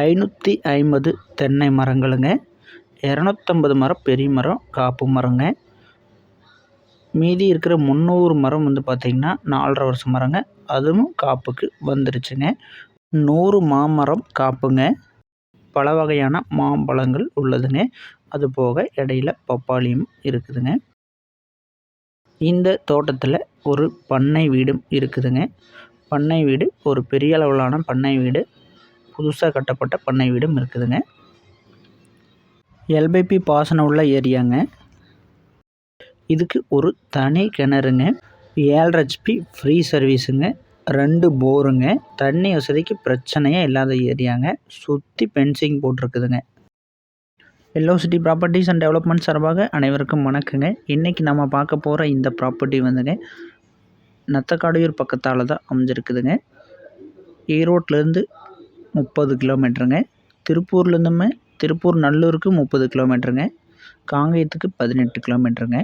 ஐநூற்றி ஐம்பது தென்னை மரங்களுங்க. இரநூத்தம்பது மரம் பெரிய மரம் காப்பு மரங்க. மீதி இருக்கிற முந்நூறு மரம் வந்து பார்த்திங்கன்னா நாலரை வருஷம் மரங்க. அதுவும் காப்புக்கு வந்துருச்சுங்க. நூறு மாமரம் காப்புங்க. பல வகையான மாம்பழங்கள் உள்ளதுங்க. அது போக இடையில பப்பாளியும் இருக்குதுங்க. இந்த தோட்டத்தில் ஒரு பண்ணை வீடும் இருக்குதுங்க. பண்ணை வீடு ஒரு பெரிய அளவிலான பண்ணை வீடு புதுசாக கட்டப்பட்ட பண்ணை வீடும் இருக்குதுங்க. எல்பிபி பாசனம் உள்ள ஏரியாங்க. இதுக்கு ஒரு தனி கிணறுங்க. ஏழரை ஹெச்பி ஃப்ரீ சர்வீஸுங்க. ரெண்டு போருங்க. தண்ணி வசதிக்கு பிரச்சனையே இல்லாத ஏரியாங்க. சுற்றி fencing போட்டிருக்குதுங்க. Yellow city properties and development சார்பாக அனைவருக்கும் வணக்கங்க. இன்றைக்கி நம்ம பார்க்க போகிற இந்த ப்ராப்பர்ட்டி வந்துங்க நத்தக்காடையூர் பக்கத்தால் தான் அமைஞ்சிருக்குதுங்க. ஈரோட்லேருந்து முப்பது கிலோமீட்டருங்க. திருப்பூர்லேருந்துமே திருப்பூர் நல்லூருக்கு முப்பது கிலோமீட்டருங்க. காங்கேயத்துக்கு பதினெட்டு கிலோமீட்டருங்க.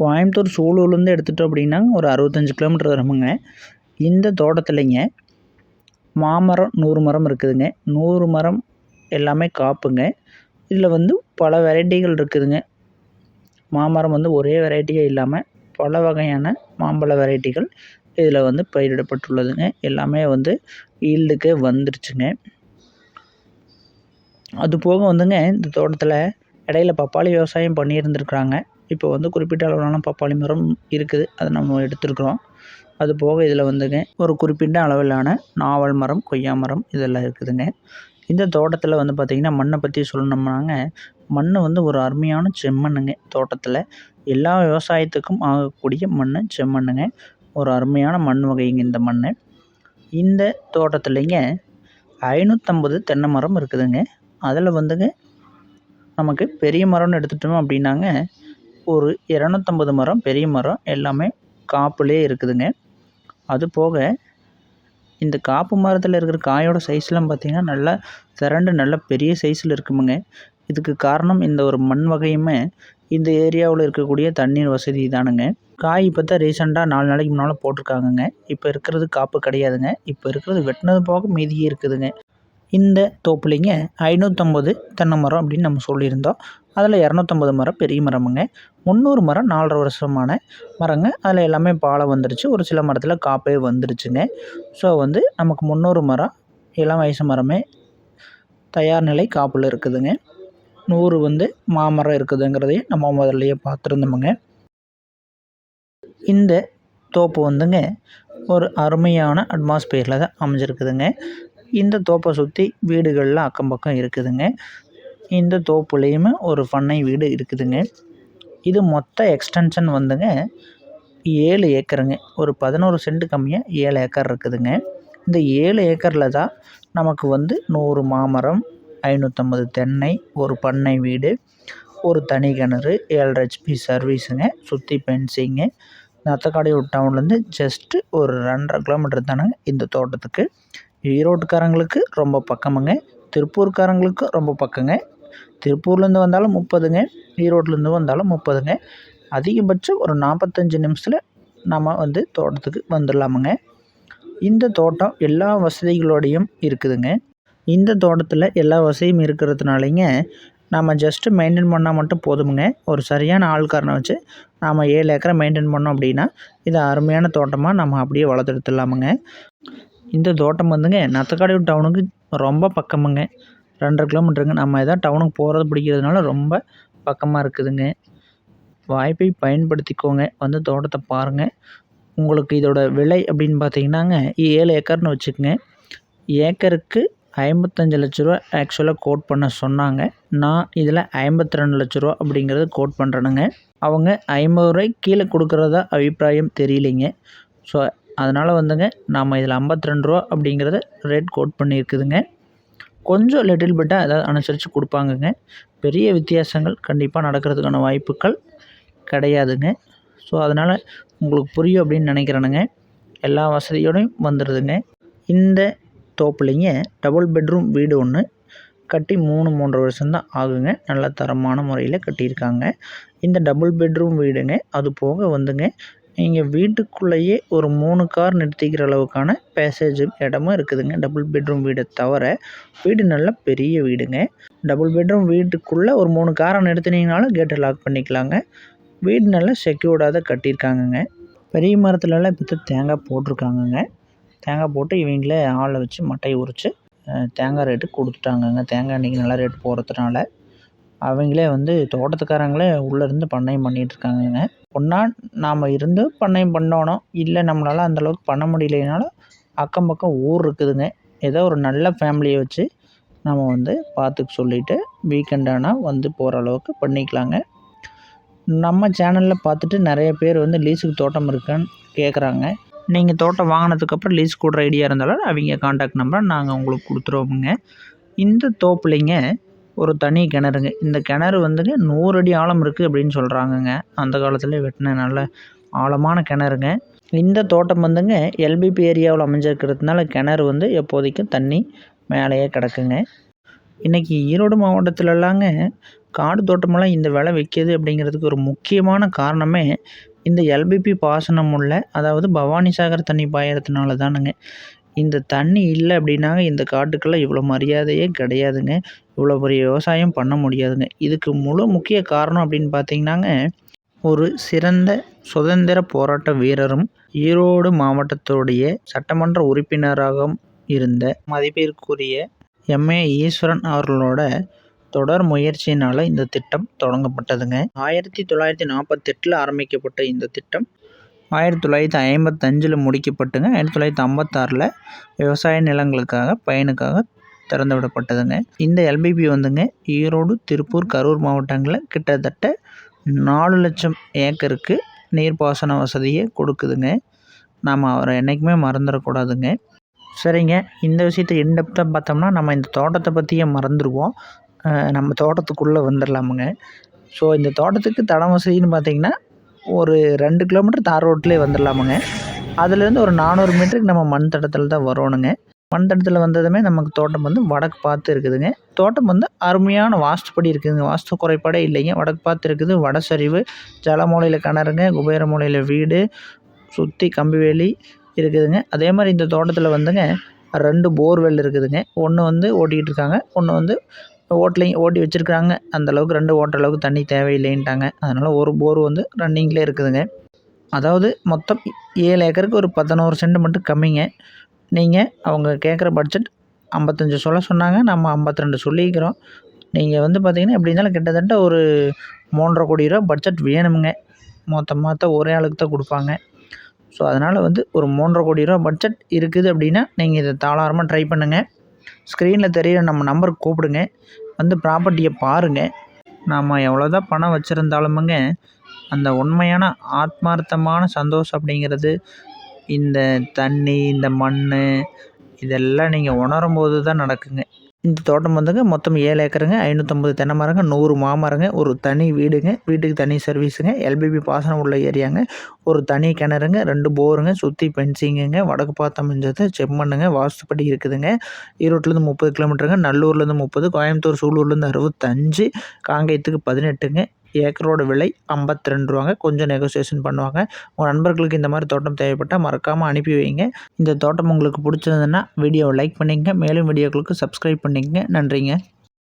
கோயம்புத்தூர் சூலூர்லேருந்து எடுத்துட்டோம் அப்படின்னா ஒரு அறுபத்தஞ்சு கிலோமீட்டர் வருமுங்க. இந்த தோட்டத்துலைங்க மாமரம் நூறு மரம் இருக்குதுங்க. நூறு மரம் எல்லாமே காப்புங்க. இதில் வந்து பல வெரைட்டிகள் இருக்குதுங்க. மாமரம் வந்து ஒரே வெரைட்டியாக இல்லாமல் பல வகையான மாம்பழ வெரைட்டிகள் இதில் வந்து பயிரிடப்பட்டுள்ளதுங்க. எல்லாமே வந்து ஈல்டுக்கு வந்துருச்சுங்க. அது போக வந்துங்க இந்த தோட்டத்தில் இடையில பப்பாளி விவசாயம் பண்ணியிருந்துருக்குறாங்க. இப்போ வந்து குறிப்பிட்ட அளவிலான பப்பாளி மரம் இருக்குது. அதை நம்ம எடுத்துருக்குறோம். அது போக இதில் வந்துங்க ஒரு குறிப்பிட்ட அளவிலான நாவல் மரம் கொய்யா மரம் இதெல்லாம் இருக்குதுங்க. இந்த தோட்டத்தில் வந்து பார்த்திங்கன்னா மண்ணை பற்றி சொல்லணும்னாங்க மண் வந்து ஒரு அருமையான செம்மண்ணுங்க தோட்டத்தில். எல்லா விவசாயத்துக்கும் ஆகக்கூடிய மண் செம்மண்ணுங்க. ஒரு அருமையான மண் வகைங்க இந்த மண். இந்த தோட்டத்துலேங்க ஐநூற்றம்பது தென்னை மரம் இருக்குதுங்க. அதில் வந்துங்க நமக்கு பெரிய மரம்னு எடுத்துட்டோம் அப்படின்னாங்க. ஒரு இரநூத்தம்பது மரம் பெரிய மரம் எல்லாமே காப்புலேயே இருக்குதுங்க. அது போக இந்த காப்பு மரத்தில் இருக்கிற காயோட சைஸ்லாம் பார்த்திங்கன்னா நல்லா திரண்டு நல்ல பெரிய சைஸில் இருக்குமுங்க. இதுக்கு காரணம் இந்த ஒரு மண் வகையுமே இந்த ஏரியாவில் இருக்கக்கூடிய தண்ணீர் வசதி தானுங்க. காய் இப்போ தான் ரீசெண்டாக நாலு நாளைக்கு முன்னால் போட்டிருக்காங்கங்க. இப்போ இருக்கிறது காப்பு கிடையாதுங்க. இப்போ இருக்கிறது வெட்டினது போக மீதியே இருக்குதுங்க. இந்த தோப்புலிங்க ஐநூற்றம்பது தென்னை மரம் அப்படின்னு நம்ம சொல்லியிருந்தோம். அதில் இரநூத்தம்பது மரம் பெரிய மரமுங்க. முந்நூறு மரம் நாலரை வருஷமான மரங்க. அதில் எல்லாமே பாலை வந்துருச்சு. ஒரு சில மரத்தில் காப்பே வந்துருச்சுங்க. ஸோ வந்து நமக்கு முந்நூறு மரம் இளம் வயசு மரமே தயார் நிலை காப்பில் இருக்குதுங்க. நூறு வந்து மாமரம் இருக்குதுங்கிறதையும் நம்ம முதல்லையே பார்த்துருந்தோமுங்க. இந்த தோப்பு வந்துங்க ஒரு அருமையான அட்மாஸ்பியரில் தான் அமைஞ்சிருக்குதுங்க. இந்த தோப்பை சுற்றி வீடுகள்லாம் அக்கம் பக்கம் இருக்குதுங்க. இந்த தோப்புலேயுமே ஒரு பண்ணை வீடு இருக்குதுங்க. இது மொத்த எக்ஸ்டென்ஷன் வந்துங்க ஏழு ஏக்கருங்க. ஒரு பதினோரு சென்ட் கம்மியாக ஏழு ஏக்கர் இருக்குதுங்க. இந்த ஏழு ஏக்கரில் தான் நமக்கு வந்து நூறு மாமரம் ஐநூற்றம்பது தென்னை ஒரு பண்ணை வீடு ஒரு தனி கிணறு ஏழரை ஹெச்பி சர்வீஸுங்க சுற்றி பென்சிங்கு நத்தக்காடையூர் டவுன்லேருந்து ஜஸ்ட்டு ஒரு ரெண்டரை கிலோமீட்டர் தானங்க இந்த தோட்டத்துக்கு. ஈரோட்டுக்காரங்களுக்கு ரொம்ப பக்கமுங்க. திருப்பூர்காரங்களுக்கு ரொம்ப பக்கங்க. திருப்பூர்லேருந்து வந்தாலும் முப்பதுங்க. ஈரோட்லேருந்து வந்தாலும் முப்பதுங்க. அதிகபட்சம் ஒரு நாற்பத்தஞ்சு நிமிஷத்தில் நம்ம வந்து தோட்டத்துக்கு வந்துடலாமுங்க. இந்த தோட்டம் எல்லா வசதிகளோடையும் இருக்குதுங்க. இந்த தோட்டத்தில் எல்லா வசதியும் இருக்கிறதுனாலைங்க நம்ம ஜஸ்ட்டு மெயின்டைன் பண்ணால் மட்டும் போதுமுங்க. ஒரு சரியான ஆள்காரனை வச்சு நாம் ஏழு ஏக்கரை மெயின்டைன் பண்ணோம் அப்படின்னா இது அருமையான தோட்டமாக நம்ம அப்படியே வளர்த்துடுத்துலாமுங்க இந்த தோட்டம் வந்துங்க நத்தக்காடு டவுனுக்கு ரொம்ப பக்கமுங்க. ரெண்டரை கிலோமீட்டருங்க. நம்ம எதாவது டவுனுக்கு போகிறது பிடிக்கிறதுனால ரொம்ப பக்கமாக இருக்குதுங்க. வாய்ப்பை பயன்படுத்திக்கோங்க. வந்து தோட்டத்தை பாருங்கள் உங்களுக்கு இதோட விலை அப்படின்னு பார்த்தீங்கன்னாங்க ஏழு ஏக்கர்னு வச்சுக்கோங்க. ஏக்கருக்கு ஐம்பத்தஞ்சு லட்ச ரூபா ஆக்சுவலாக கோட் பண்ண சொன்னாங்க. நான் இதில் ஐம்பத்தி ரெண்டு லட்ச ரூபா அப்படிங்கிறது கோட் பண்ணுறேனுங்க அவங்க ஐம்பது ரூபாய் கீழே கொடுக்குறதா அபிப்பிராயம் தெரியலைங்க. ஸோ அதனால் வந்துங்க நாம் இதில் ஐம்பத்தி ரெண்டு ரூபா அப்படிங்கிறத ரேட் கோட் பண்ணியிருக்குதுங்க. கொஞ்சம் லிட்டில் பிட்டாக ஏதாவது அனுசரித்து கொடுப்பாங்கங்க. பெரிய வித்தியாசங்கள் கண்டிப்பாக நடக்கிறதுக்கான வாய்ப்புகள் கிடையாதுங்க. ஸோ அதனால் உங்களுக்கு புரியும் அப்படின்னு நினைக்கிறேனுங்க. எல்லா வசதியோடையும் வந்துடுதுங்க இந்த தோப்புலிங்க டபுள் பெட்ரூம் வீடு ஒன்று கட்டி மூணு மூன்றரை வருஷம்தான் ஆகுங்க. நல்ல தரமான முறையில் கட்டியிருக்காங்க. இந்த டபுள் பெட்ரூம் வீடுங்க அது போக வந்துங்க இங்கே வீட்டுக்குள்ளேயே ஒரு மூணு கார் நிறுத்திக்கிற அளவுக்கான பேசேஜ் இடமும் இருக்குதுங்க. டபுள் பெட்ரூம் வீடை தவிர வீடு நல்ல பெரிய வீடுங்க. டபுள் பெட்ரூம் வீட்டுக்குள்ளே ஒரு மூணு காரை நிறுத்தினீங்கனாலும் கேட்டை லாக் பண்ணிக்கலாங்க. வீடு நல்லா செக்யூர்டாக தான் கட்டியிருக்காங்கங்க. பெரிய மரத்துலலாம் இப்போ தேங்காய் போட்டிருக்காங்கங்க. தேங்காய் போட்டு இவங்களே ஆளை வச்சு மட்டையை உரித்து தேங்காய் ரேட்டு கொடுத்துட்டாங்கங்க. தேங்காய் இன்றைக்கி நல்லா ரேட் போகிறதுனால அவங்களே வந்து தோட்டத்துக்காரங்களே உள்ளேருந்து பண்ணையம் பண்ணிகிட்ருக்காங்கங்க ஒன்றா நாம் இருந்து பண்ணையம் பண்ணணும் இல்லை நம்மளால் அந்தளவுக்கு பண்ண முடியலைனாலும் அக்கம் பக்கம் ஊர் இருக்குதுங்க. ஏதோ ஒரு நல்ல ஃபேமிலியை வச்சு நம்ம வந்து பார்த்துக்க சொல்லிவிட்டு வீக்கெண்ட் ஆனால் வந்து போகிற அளவுக்கு பண்ணிக்கலாங்க. நம்ம சேனலில் பார்த்துட்டு நிறைய பேர் வந்து லீஸுக்கு தோட்டம் இருக்கான்னு கேட்குறாங்க நீங்கள் தோட்டம் வாங்கினதுக்கப்புறம் லீஸ் கொடுற ஐடியா இருந்தாலும் அவங்க காண்டாக்ட் நம்பரை நாங்கள் உங்களுக்கு கொடுத்துருவோமுங்க. இந்த தோப்புலைங்க ஒரு தனி கிணறுங்க. இந்த கிணறு வந்துங்க நூறு அடி ஆழம் இருக்குது அப்படின்னு சொல்கிறாங்கங்க அந்த காலத்தில் வெட்டின நல்ல ஆழமான கிணறுங்க. இந்த தோட்டம் வந்துங்க எல்பிபி ஏரியாவில் அமைஞ்சிருக்கிறதுனால கிணறு வந்து எப்போதைக்கும் தண்ணி மேலேயே கிடக்குங்க. இன்றைக்கி ஈரோடு மாவட்டத்திலலாங்க காடு தோட்டமெல்லாம் இந்த விலை விற்கிது அப்படிங்கிறதுக்கு ஒரு முக்கியமான காரணமே இந்த எல்பிபி பாசனம் உள்ள அதாவது பவானி சாகர் தண்ணி பாயறதுனால தானுங்க. இந்த தண்ணி இல்லை அப்படின்னாங்க இந்த காட்டுக்கெல்லாம் இவ்வளோ மரியாதையே கிடையாதுங்க. இவ்வளோ பெரிய விவசாயம் பண்ண முடியாதுங்க. இதுக்கு முழு முக்கிய காரணம் அப்படின்னு பார்த்தீங்கன்னாங்க ஒரு சிறந்த சுதந்திர போராட்ட வீரரும் ஈரோடு மாவட்டத்துடைய சட்டமன்ற உறுப்பினராகவும் இருந்த மதிப்பிற்குரிய எம்ஏ ஈஸ்வரன் அவர்களோட தொடர் முயற்சியினால் இந்த திட்டம் தொடங்கப்பட்டதுங்க. ஆயிரத்தி தொள்ளாயிரத்தி நாற்பத்தெட்டில் ஆரம்பிக்கப்பட்ட இந்த திட்டம் ஆயிரத்தி தொள்ளாயிரத்தி ஐம்பத்தஞ்சில் முடிக்கப்பட்டுங்க. ஆயிரத்தி தொள்ளாயிரத்தி ஐம்பத்தாறில் விவசாய நிலங்களுக்காக பயனுக்காக திறந்து விடப்பட்டதுங்க இந்த எல்பிபி வந்துங்க ஈரோடு திருப்பூர் கரூர் மாவட்டங்களில் கிட்டத்தட்ட நாலு லட்சம் ஏக்கருக்கு நீர்ப்பாசன வசதியை கொடுக்குதுங்க. நாம் அவரை என்றைக்குமே மறந்துடக்கூடாதுங்க. சரிங்க இந்த விஷயத்தை இன்டெப்த்தாக பார்த்தோம்னா நம்ம இந்த தோட்டத்தை பற்றியே மறந்துடுவோம் நம்ம தோட்டத்துக்குள்ளே வந்துடலாமுங்க ஸோ இந்த தோட்டத்துக்கு தடம் வசதின்னு பார்த்திங்கன்னா ஒரு ரெண்டு கிலோமீட்டர் தார் ரோட்லேயே வந்துடலாமுங்க அதுலேருந்து ஒரு நானூறு மீட்டருக்கு நம்ம மண் தடத்தில் தான் வரணுங்க மண் தடத்தில் வந்ததுமே நமக்கு தோட்டம் வந்து வடக்கு பார்த்து இருக்குதுங்க. தோட்டம் வந்து அருமையான வாஸ்துப்படி இருக்குதுங்க. வாஸ்து குறைபாடே இல்லைங்க. வடக்கு பார்த்து இருக்குது. வட சரிவு ஜல மூலையில் கிணறுங்க குபேர மூலையில் வீடு சுற்றி கம்பிவேலி இருக்குதுங்க. அதே மாதிரி இந்த தோட்டத்தில் வந்துங்க ரெண்டு போர்வெல் இருக்குதுங்க. ஒன்று வந்து ஓட்டிகிட்டு இருக்காங்க. ஒன்று வந்து ஓட்டலையும் ஓட்டி வச்சுருக்குறாங்க. அந்தளவுக்கு ரெண்டு ஓட்டுற அளவுக்கு தண்ணி தேவையில்லைன்ட்டாங்க. அதனால் ஒரு போர் வந்து ரன்னிங்கில் இருக்குதுங்க. அதாவது மொத்தம் ஏழு ஏக்கருக்கு ஒரு பதினோரு சென்ட் மட்டும் கம்மிங்க. நீங்கள் அவங்க கேட்குற பட்ஜெட் ஐம்பத்தஞ்சு சொல்ல சொன்னாங்க. நம்ம ஐம்பத்தி ரெண்டு சொல்லிக்கிறோம். நீங்கள் வந்து பார்த்திங்கன்னா எப்படி இருந்தாலும் கிட்டத்தட்ட ஒரு மூன்றரை கோடி ரூபா பட்ஜெட் வேணுமுங்க. மொத்தமாக ஒரே ஆளுக்கு தான் கொடுப்பாங்க. ஸோ அதனால் வந்து ஒரு மூன்றரை கோடி ரூபா பட்ஜெட் இருக்குது அப்படின்னா நீங்கள் இதை தாளாரமாக ட்ரை பண்ணுங்கள் ஸ்க்ரீனில் தெரியிற நம்ம நம்பருக்கு கூப்பிடுங்க. வந்து ப்ராப்பர்ட்டியை பாருங்கள் நாம் எவ்வளோ தான் பணம் வச்சுருந்தாலுமுங்க அந்த உண்மையான ஆத்மார்த்தமான சந்தோஷம் அப்படிங்கிறது இந்த தண்ணி இந்த மண் இதெல்லாம் நீங்கள் உணரும் போது தான் நடக்குங்க. இந்த தோட்டம் வந்துங்க மொத்தம் ஏழு ஏக்கருங்க ஐநூற்றம்பது தென்னை மரங்க நூறு மாமரங்க ஒரு தனி வீடுங்க வீட்டுக்கு தனி சர்வீஸுங்க எல்பிபி பாசனம் உள்ள ஏரியாங்க ஒரு தனி கிணறுங்க ரெண்டு போருங்க சுற்றி பென்சிங்குங்க வடக்கு பார்த்து அமைஞ்சது செம்மண்ணுங்க வாஸ்துப்படி இருக்குதுங்க. ஈரோட்லேருந்து முப்பது கிலோமீட்டருங்க நல்லூர்லேருந்து முப்பது கோயம்புத்தூர் சூலூர்லேருந்து அறுபத்தஞ்சு காங்கேயத்துக்கு பதினெட்டுங்க. ஏக்கரோட விலை ஐம்பத்தி ரெண்டு ரூபாங்க கொஞ்சம் நெகோசியேஷன் பண்ணுவாங்க. உங்கள் நண்பர்களுக்கு இந்த மாதிரி தோட்டம் தேவைப்பட்டால் மறக்காமல் அனுப்பி வைங்க. இந்த தோட்டம் உங்களுக்கு பிடிச்சிருந்ததுன்னா வீடியோவை லைக் பண்ணிங்க மேலும் வீடியோக்களுக்கு சப்ஸ்கிரைப் பண்ணிக்கங்க. நன்றிங்க.